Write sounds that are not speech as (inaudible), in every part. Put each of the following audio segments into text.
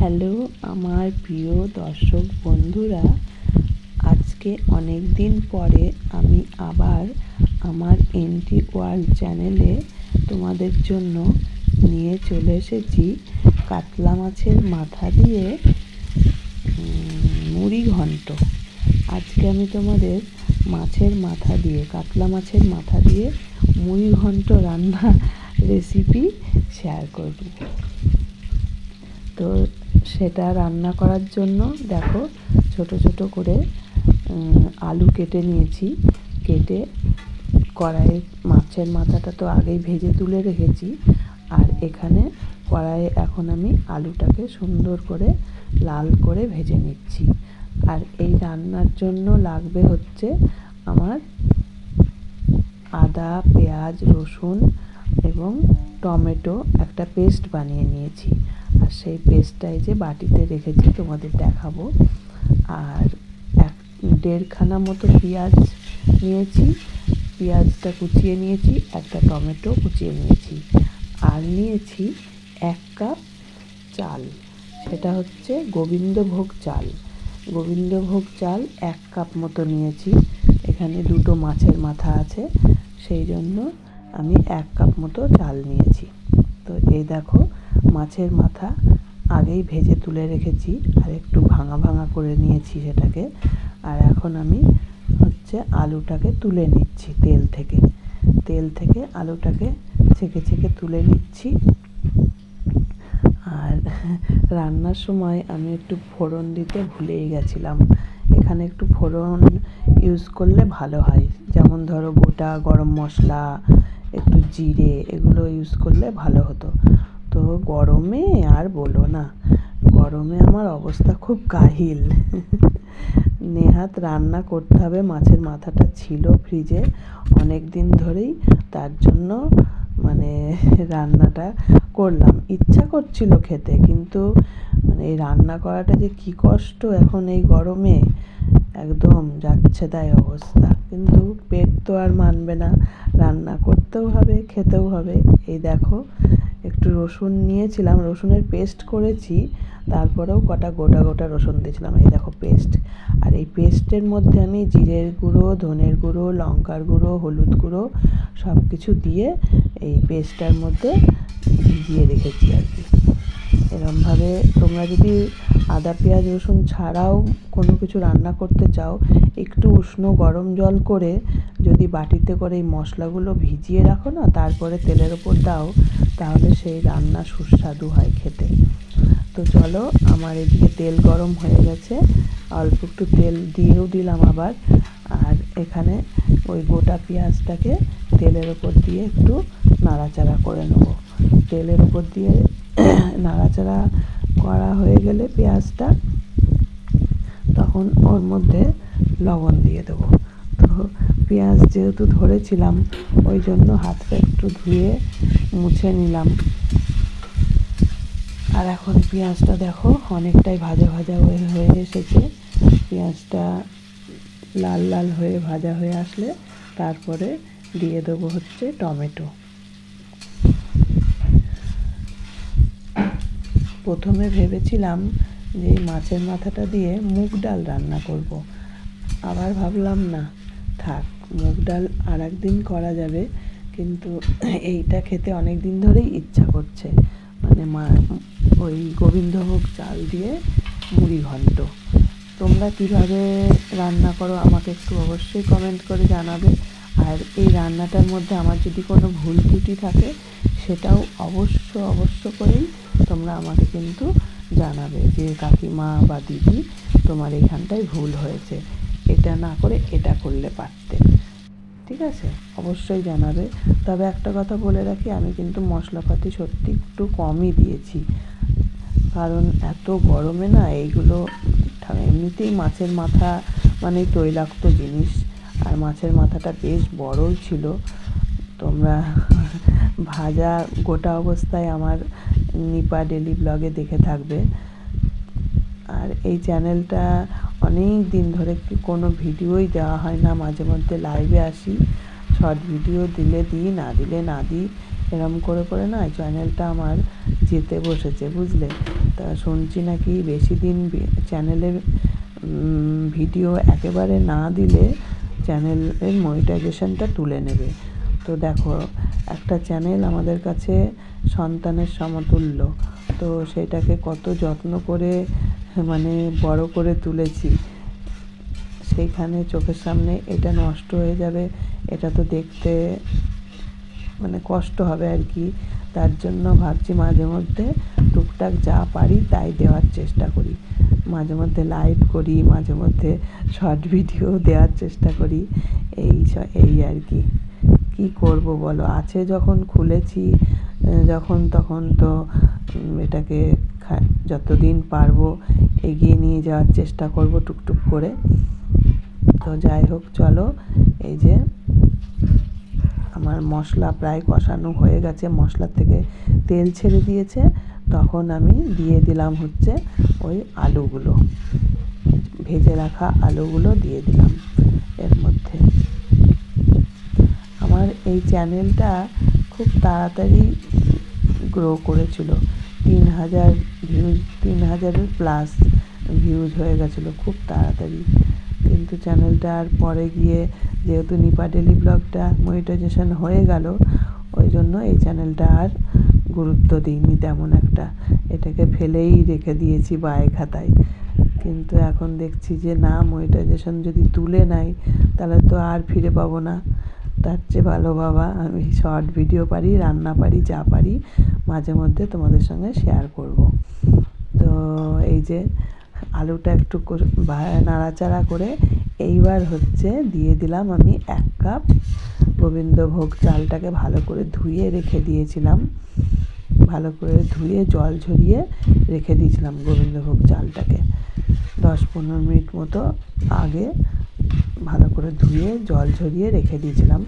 Hello, আমার প্রিয় দর্শক বন্ধুরা, আজকে অনেক দিন পরে আমি আবার আমার এনটি ওয়ার্ল্ড চ্যানেলে তোমাদের জন্য নিয়ে চলে এসেছি। কাতলা মাছের মাথা দিয়ে মুড়ি ঘন্ট। আজকে আমি তোমাদের মাছের মাথা দিয়ে, কাতলা মাছের মাথা দিয়ে মুড়ি ঘন্ট রান্না রেসিপি শেয়ার করব। তো সেটা রান্না করার জন্য দেখো ছোট ছোট করে আলু কেটে নিয়েছি। কেটে কড়াইয়ে মাছের মাথাটা তো আগেই ভেজে তুলে রেখেছি। আর এখানে কড়াইয়ে এখন আমি আলুটাকে সুন্দর করে লাল করে ভেজে নিচ্ছি। আর এই রান্নার জন্য লাগবে হচ্ছে আমার আদা, পেঁয়াজ, রসুন এবং টমেটো একটা পেস্ট বানিয়ে নিয়েছি। আর সেই পেস্টটাই যে বাটিতে রেখেছি, তোমাদের দেখাবো। আর এক, দেড়খানা মতো পেঁয়াজ নিয়েছি। পেঁয়াজটা কুচিয়ে নিয়েছি, একটা টমেটো কুচিয়ে নিয়েছি। আর নিয়েছি এক কাপ চাল, সেটা হচ্ছে গোবিন্দভোগ চাল। গোবিন্দভোগ চাল এক কাপ মতো নিয়েছি। এখানে দুটো মাছের মাথা আছে, সেই জন্য আমি এক কাপ মতো চাল নিয়েছি। তো এই দেখো মাছের মাথা আগেই ভেজে তুলে রেখেছি আর একটু ভাঙা ভাঙা করে নিয়েছি সেটাকে। আর এখন আমি হচ্ছে আলুটাকে তুলে নিচ্ছি তেল থেকে। তেল থেকে আলুটাকে ছেঁকে ছেঁকে তুলে নিচ্ছি। আর রান্নার সময় আমি একটু ফোড়ন দিতে ভুলেই গেছিলাম। এখানে একটু ফোড়ন ইউজ করলে ভালো হয়। যেমন ধরো গোটা গরম মশলা, একটু জিরে, এগুলো ইউজ করলে ভালো হতো। তো গরমে আর বলো না। গরমে আমার অবস্থা খুব কাহিল। নেহাত রান্না করতে হবে, মাছের মাথাটা ছিল ফ্রিজে অনেক দিন ধরেই, তার জন্য মানে রান্নাটা করলাম। ইচ্ছা করছিল খেতে, কিন্তু মানে এই রান্না করাটা যে কী কষ্ট এখন এই গরমে। একদম যাচ্ছে তাই অবস্থা। কিন্তু পেট তো আর মানবে না, রান্না করতেও হবে, খেতেও হবে। এই দেখো একটু রসুন নিয়েছিলাম, রসুনের পেস্ট করেছি, তারপরেও কটা গোটা গোটা রসুন দিয়েছিলাম। এই দেখো পেস্ট। আর এই পেস্টের মধ্যে আমি জিরের গুঁড়ো, ধনের গুঁড়ো, লঙ্কার গুঁড়ো, হলুদ গুঁড়ো সব কিছু দিয়ে এই পেস্টটার মধ্যে ভিজিয়ে রেখেছি আর কি। এরমভাবে তোমরা যদি আদা, পেঁয়াজ, রসুন ছাড়াও কোনো কিছু রান্না করতে চাও, একটু উষ্ণ গরম জল করে যদি বাটিতে করে এই মশলাগুলো ভিজিয়ে রাখো না, তারপরে তেলের ওপর দাও, তাহলে সেই রান্না সুস্বাদু হয় খেতে। তো চলো, আমার এদিকে তেল গরম হয়ে গেছে। অল্প একটু তেল দিয়েও দিলাম আবার। আর এখানে ওই গোটা পেঁয়াজটাকে তেলের ওপর দিয়ে একটু নাড়াচাড়া করে নেব। তেলের ওপর দিয়ে নাড়াচাড়া করা হয়ে গেলে পেঁয়াজটা তখন ওর মধ্যে লবণ দিয়ে দেবো। তো পেঁয়াজ যেহেতু ধরেছিলাম, ওই জন্য হাতটা একটু ধুয়ে মুছে নিলাম। আর এখন পেঁয়াজটা দেখো, অনেকটাই ভাজা ভাজা হয়ে হয়ে এসেছে। পেঁয়াজটা লাল লাল হয়ে ভাজা হয়ে আসলে তারপরে দিয়ে দেবো হচ্ছে টমেটো। প্রথমে ভেবেছিলাম যে মাছের মাথাটা দিয়ে মুগ ডাল রান্না করব। আবার ভাবলাম, না, থাক, মুগ ডাল আর একদিন করা যাবে। কিন্তু এইটা খেতে অনেক দিন ধরেই ইচ্ছা করছে। মানে মা, ওই গোবিন্দভোগ চাল দিয়ে মুড়ি ঘন্ট। তোমরা কীভাবে রান্না করো আমাকে একটু অবশ্যই কমেন্ট করে জানাবে। আর এই রান্নাটার মধ্যে আমার যদি কোনো ভুল ত্রুটি থাকে, সেটাও অবশ্য অবশ্য করেই তোমরা আমাকে কিন্তু জানাবে যে, কাকিমা বা দিদি, তোমার এইখানটায় ভুল হয়েছে। এটা না করে এটা করলে পারতে ঠিক আছে? অবশ্যই জানাবে। তবে একটা কথা বলে রাখি, আমি কিন্তু মশলাপাতি সত্যি একটু কমই দিয়েছি। কারণ এত গরমে না এইগুলো এমনিতেই মাছের মাথা মানে তৈলাক্ত জিনিস। আর মাছের মাথাটা বেশ বড়ই ছিল। তোমরা ভাজা গোটা অবস্থায় আমার নিপা ডেলি ব্লগে দেখে থাকবে। আর এই চ্যানেলটা অনেক দিন ধরে কোনো ভিডিওই দেওয়া হয় না, মাঝে মধ্যে লাইভে আসি। শর্ট ভিডিও দিলে দিই, না দিলে না দিই, এরম করে করে না চ্যানেলটা আমার যেতে বসেছে, বুঝলে? তা শুনছি নাকি বেশি দিন চ্যানেলের ভিডিও একেবারে না দিলে চ্যানেলের মনিটাইজেশনটা তুলে নেবে। তো দেখো, একটা চ্যানেল আমাদের কাছে সন্তানের সমতুল্য। তো সেটাকে কত যত্ন করে মানে বড় করে তুলেছি। সেইখানে চোখের সামনে এটা নষ্ট হয়ে যাবে, এটা তো দেখতে মানে কষ্ট হবে আর কি। তার জন্য ভাবছি মাঝে মধ্যে টুকটাক যা পারি তাই দেওয়ার চেষ্টা করি। মাঝে মধ্যে লাইভ করি, মাঝে মধ্যে শর্ট ভিডিও দেওয়ার চেষ্টা করি। এই এই আর কি। কী করব বলো? আছে যখন খুলেছি যখন তখন তো এটাকে যতদিন পারব এগিয়ে নিয়ে যাওয়ার চেষ্টা করব টুকটুক করে। তো যাই হোক, চলো, এই যে আমার মশলা প্রায় কষানো হয়ে গেছে, মশলার থেকে তেল ছেড়ে দিয়েছে। তখন আমি দিয়ে দিলাম হচ্ছে ওই আলুগুলো, ভেজে রাখা আলুগুলো দিয়ে দিলাম এর মধ্যে। আমার এই চ্যানেলটা খুব তাড়াতাড়ি গ্রো করেছিল। তিন হাজার ভিউজ তিন হাজারের প্লাস ভিউজ হয়ে গেছিল খুব তাড়াতাড়ি। কিন্তু চ্যানেলটা আর পরে গিয়ে যেহেতু নিপা ডেলি ব্লগটা মনিটাইজেশন হয়ে গেল, ওই জন্য এই চ্যানেলটা আর গুরুত্ব দিইনি তেমন একটা। এটাকে ফেলেই রেখে দিয়েছি বায়ে খাতায়। কিন্তু এখন দেখছি যে না মনিটাইজেশন যদি তুলে নেয়, তাহলে তো আর ফিরে পাবো না। তার চেয়ে ভালো বাবা। আমি শর্ট ভিডিও পারি, রান্না পারি, যা পারি, মাঝে মধ্যে তোমাদের সঙ্গে শেয়ার করব। তো এই যে আলুটা একটু নাড়াচাড়া করে এইবার হচ্ছে দিয়ে দিলাম আমি এক কাপ গোবিন্দভোগ চালটাকে ভালো করে ধুয়ে রেখে দিয়েছিলাম। ভালো করে ধুয়ে জল ঝরিয়ে রেখে দিয়েছিলাম গোবিন্দভোগ চালটাকে। দশ পনেরো মিনিট মতো আগে ভালো করে ধুয়ে, জল ঝরিয়ে রেখে দিয়েছিলাম।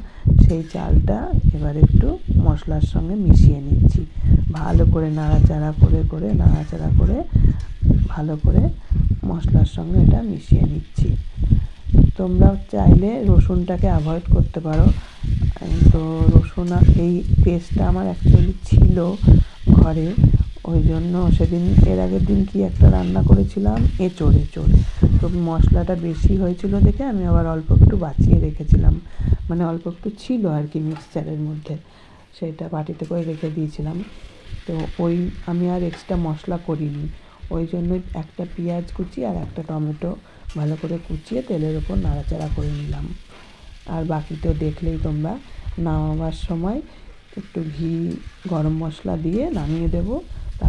সেই চালটা এবার একটু মশলার সঙ্গে মিশিয়ে নিচ্ছি। ভালো করে নাড়াচাড়া করে করে, নাড়াচাড়া করে ভালো করে মশলার সঙ্গে এটা মিশিয়ে নিচ্ছি। তোমরা চাইলে রসুনটাকে অ্যাভয়েড করতে পারো। তো রসুন, এই পেস্টটা আমার অ্যাকচুয়ালি ছিল ঘরে। ওই জন্য সেদিন, এর আগের দিন কি একটা রান্না করেছিলাম? এঁচোড় এঁচোড়। তো মশলাটা বেশি হয়েছিল দেখে আমি আবার অল্প একটু বাঁচিয়ে রেখেছিলাম। মানে অল্প একটু ছিল আর কি মিক্সচারের মধ্যে। সেটা বাটিতে করে রেখে দিয়েছিলাম। তো ওই আমি আর এক্সট্রা মশলা করিনি। ওই জন্য একটা পেঁয়াজ কুচি আর একটা টমেটো ভালো করে কুচিয়ে তেলের ওপর নাড়াচাড়া করে নিলাম। আর বাকি তো দেখলেই তোমরা, নামাবার সময় একটু ঘি, গরম মশলা দিয়ে নামিয়ে দেবো।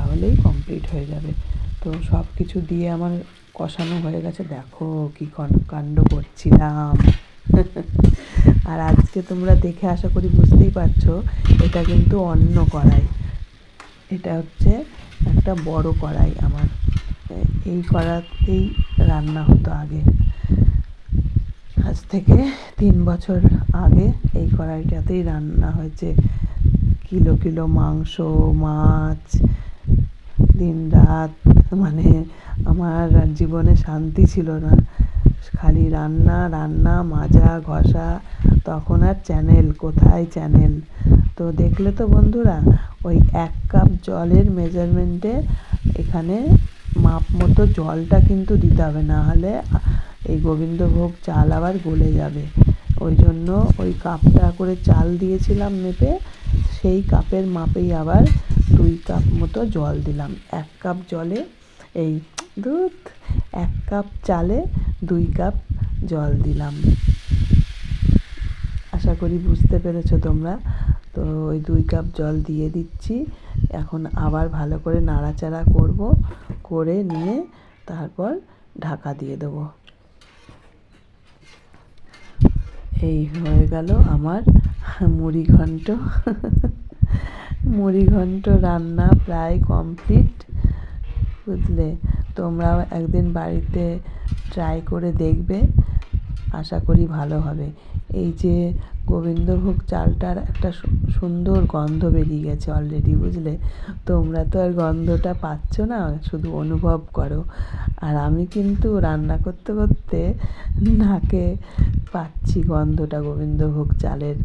তাহলেই কমপ্লিট হয়ে যাবে। তো সব কিছু দিয়ে আমার কষানো হয়ে গেছে। দেখো কী কাণ্ড করছিলাম। (laughs) আর আজকে তোমরা দেখে আশা করি বুঝতেই পারছ, এটা কিন্তু অন্য কড়াই। এটা হচ্ছে একটা বড় কড়াই আমার। এই কড়াতেই রান্না হতো আগে। আজ থেকে তিন বছর আগে এই কড়াইটাতেই রান্না হয়েছে। কিলো কিলো মাংস, মাছ দিন রাত মানে আমার জীবনে শান্তি ছিল না। খালি রান্না রান্না, মাজা, ঘষা, তখন আর চ্যানেল, কোথায় চ্যানেল? তো দেখলে তো বন্ধুরা, ওই এক কাপ জলের মেজারমেন্টে এখানে মাপ মতো জলটা কিন্তু দিতে হবে, না হলে এই গোবিন্দভোগ চাল আবার গলে যাবে। ওই জন্য ওই কাপটা করে চাল দিয়েছিলাম মেপে, সেই কাপের মাপেই আবার দুই কাপ মতো জল দিলাম। এক কাপ জলে এই দুধ এক কাপ চালে দুই কাপ জল দিলাম। আশা করি বুঝতে পেরেছ তোমরা। তো ওই দুই কাপ জল দিয়ে দিচ্ছি। এখন আবার ভালো করে নাড়াচাড়া করব, করে নিয়ে তারপর ঢাকা দিয়ে দেবো। এই হয়ে গেল আমার মুড়ি ঘন্ট মুড়ি ঘন্ট রান্না প্রায় কমপ্লিট। বুঝলে? তোমরাও একদিন বাড়িতে ট্রাই করে দেখবে। আশা করি ভালো হবে। এই যে গোবিন্দভোগ চালটার একটা সুন্দর গন্ধ বেরিয়ে গেছে অলরেডি বুঝলে? তোমরা তো আর গন্ধটা পাচ্ছ না, শুধু অনুভব করো। আর আমি কিন্তু রান্না করতে করতে নাকে পাচ্ছি গন্ধটা গোবিন্দভোগ চালের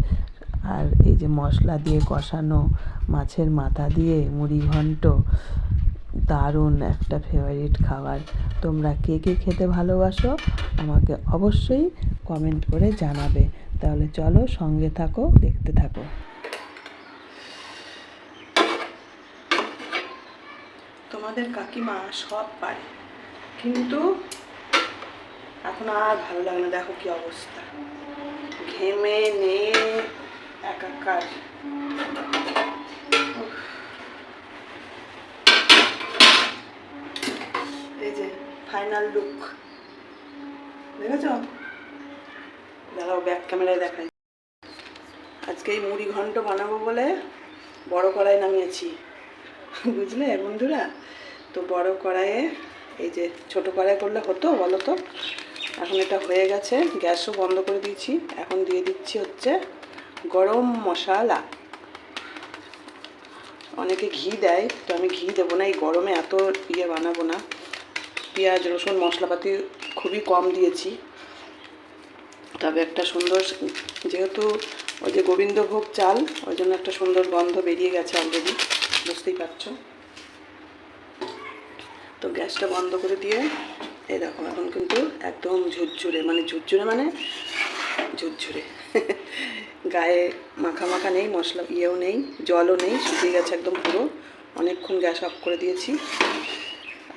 আর এই যে মশলা দিয়ে কষানো, মাছের মাথা দিয়ে মুড়ি ঘন্ট, দারুণ একটা ফেভারিট খাবার। তোমরা কে কে খেতে ভালোবাসো আমাকে অবশ্যই কমেন্ট করে জানাবে। তাহলে চলো সঙ্গে থাকো, দেখতে থাকো। তোমাদের কাকিমা সব পারে, কিন্তু এখন আর ভালো লাগে না, দেখো কি অবস্থা। ঘেমে নে একাকার। এই যে ফাইনাল লুক দেখেছ? দাঁড়াও ব্যাক ক্যামেরায় দেখাই। আজকে এই মুড়ি ঘন্ট বানাবো বলে বড় কড়াই নামিয়েছি। বুঝলে বন্ধুরা? তো বড় কড়াইয়ে এই যে ছোট কড়াই করলে হতো বলো তো? এখন এটা হয়ে গেছে, গ্যাসও বন্ধ করে দিয়েছি। এখন দিয়ে দিচ্ছি হচ্ছে গরম মশলা। অনেকে ঘি দেয়, তো আমি ঘি দেবো না, এই গরমে এত ইয়ে বানাবো না। পেঁয়াজ, রসুন, মশলাপাতি খুবই কম দিয়েছি। তবে একটা সুন্দর, যেহেতু ওই যে গোবিন্দভোগ চাল, ওই জন্য একটা সুন্দর গন্ধ বেরিয়ে গেছে অলরেডি বুঝতেই পারছ? তো গ্যাসটা বন্ধ করে দিয়ে, এই দেখো, এখন কিন্তু একদম ঝুরঝুরে মানে ঝুরঝুরে মানে ঝুরঝুরে। গায়ে মাখা মাখা নেই, মশলা ইয়েও নেই, জলও নেই, শুকিয়ে গেছে একদম পুরো। অনেকক্ষণ গ্যাস অফ করে দিয়েছি।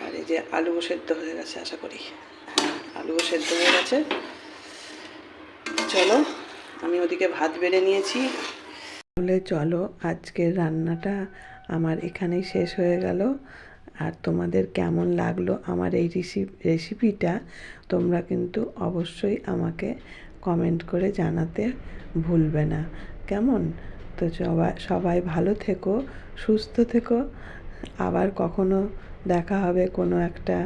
আর এই যে আলুও সেদ্ধ হয়ে গেছে, আশা করি। আলুও সেদ্ধ হয়ে গেছে। চলো, আমি ওদিকে ভাত বেড়ে নিয়েছি। তাহলে চলো, আজকের রান্নাটা আমার এখানেই শেষ হয়ে গেল। আর তোমাদের কেমন লাগল আমার এই রেসিপিটা, তোমরা কিন্তু অবশ্যই আমাকে কমেন্ট করে জানাতে ভুলবে না। কেমন? তো সবাই সবাই ভালো থেকো, সুস্থ থেকো। আবার কখনো দেখা হবে কোনো একটা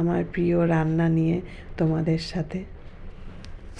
আমার প্রিয় রান্না নিয়ে তোমাদের সাথে।